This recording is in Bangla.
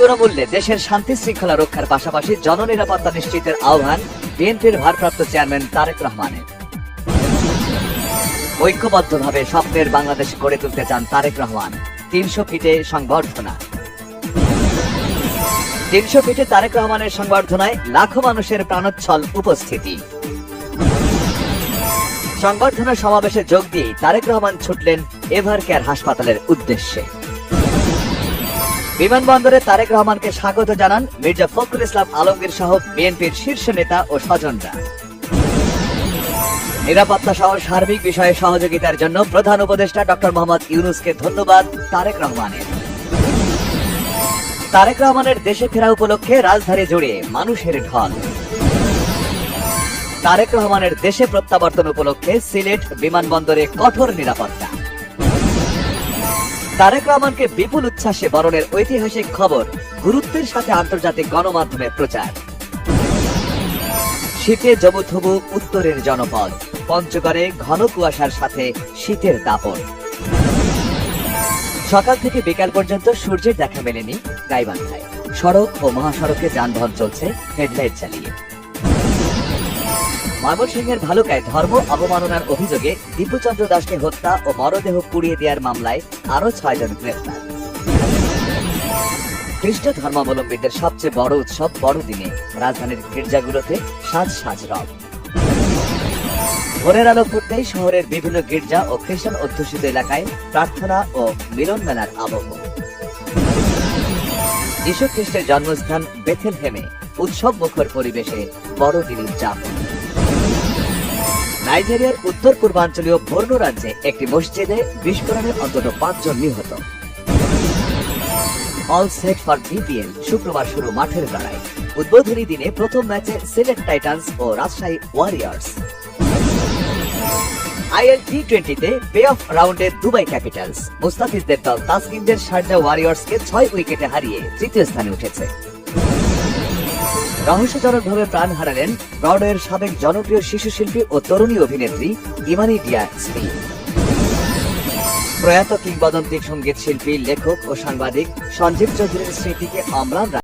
মূল্যে দেশের শান্তি শৃঙ্খলা রক্ষার পাশাপাশি জননিরাপত্তা নিশ্চিতের আহ্বান বিএনপির ভারপ্রাপ্ত চেয়ারম্যান তারেক রহমানের। ঐক্যবদ্ধভাবে স্বপ্নের বাংলাদেশ গড়ে তুলতে চান তারেক রহমান। তিনশো ফিটে সংবর্ধনা। তিনশো ফিটে তারেক রহমানের সংবর্ধনায় লাখো মানুষের প্রাণোচ্ছল উপস্থিতি। সংবর্ধনা সমাবেশে যোগ দিয়ে তারেক রহমান ছুটলেন এভার কেয়ার হাসপাতালের উদ্দেশ্যে। বিমানবন্দরে তারেক রহমানকে স্বাগত জানান মির্জা ফখরুল ইসলাম আলমগীর সহ বিএনপির শীর্ষ নেতা ও স্বজনরা। নিরাপত্তা সহ সার্বিক বিষয়ে সহযোগিতার জন্য প্রধান উপদেষ্টা ডক্টর মোহাম্মদ ইউনুসকে ধন্যবাদ তারেক রহমানের। তারেক রহমানের দেশে ফেরা উপলক্ষে রাজধানী জুড়ে মানুষের ঢল। তারেক রহমানের দেশে প্রত্যাবর্তন উপলক্ষে সিলেট বিমানবন্দরে কঠোর নিরাপত্তা। তারেক রহমানকে বিপুল উচ্ছ্বাসে বরণের ঐতিহাসিক খবর, গুরুত্বের সাথে আন্তর্জাতিক গণমাধ্যমে প্রচার। শীতে জবুথবু উত্তরের জনপদ। পঞ্চগড়ে ঘন কুয়াশার সাথে শীতের দাপট। সকাল থেকে বিকাল পর্যন্ত সূর্যের দেখা মেলেনি গাইবান্ধায়। সড়ক ও মহাসড়কে যানবাহন চলছে, হেডলাইট চালিয়ে। ময়মনসিংহের ভালুকায় ধর্ম অবমাননার অভিযোগে দীপুচন্দ্র দাসকে হত্যা ও মরদেহ পুড়িয়ে দেওয়ার মামলায় আরও ছয়জন গ্রেফতার খ্রিস্ট ধর্মাবলম্বীদের সবচেয়ে বড় উৎসব বড়দিনে। রাজধানীর গির্জাগুলোতে সাজ সাজ রব ভোরের আলো ফুটতেই শহরের বিভিন্ন গির্জা ও খ্রিস্টান অধ্যুষিত এলাকায় প্রার্থনা ও মিলন মেলার আবহ। যীশু খ্রিস্টের জন্মস্থান বেথেলহেমে উৎসব মুখর পরিবেশে বড়দিন উদযাপন নাইজেরিয়ার উত্তর পূর্বাঞ্চলীয় বর্ণ রাজ্যে একটি মসজিদে বিস্ফোরণে অন্তত পাঁচজন নিহত। অল সেট ফর বিপিএল শুক্রবার শুরু মাঠের লড়াই। উদ্বোধনী দিনে প্রথম ম্যাচে সিলেট টাইটান্স ও রাজশাহী ওয়ারিয়ার্স। আইএল টি টোয়েন্টিতে পে অফ রাউন্ডে দুবাই ক্যাপিটালস। মুস্তাফিজদের দল তাসকিনদের শারজা ওয়ারিয়র্সকে ছয় উইকেটে হারিয়ে তৃতীয় স্থানে উঠেছে। রহস্যজনকভাবে প্রাণ হারালেন ব্রডওয়ের সাবেক জনপ্রিয় শিশু শিল্পী ও তরুণী অভিনেত্রী ইমানি ডিয়া স্ত্রী প্রয়াত কিংবদন্তিক সংগীত শিল্পী, লেখক ও সাংবাদিক সঞ্জীব চৌধুরীর স্মৃতিকে অম্লান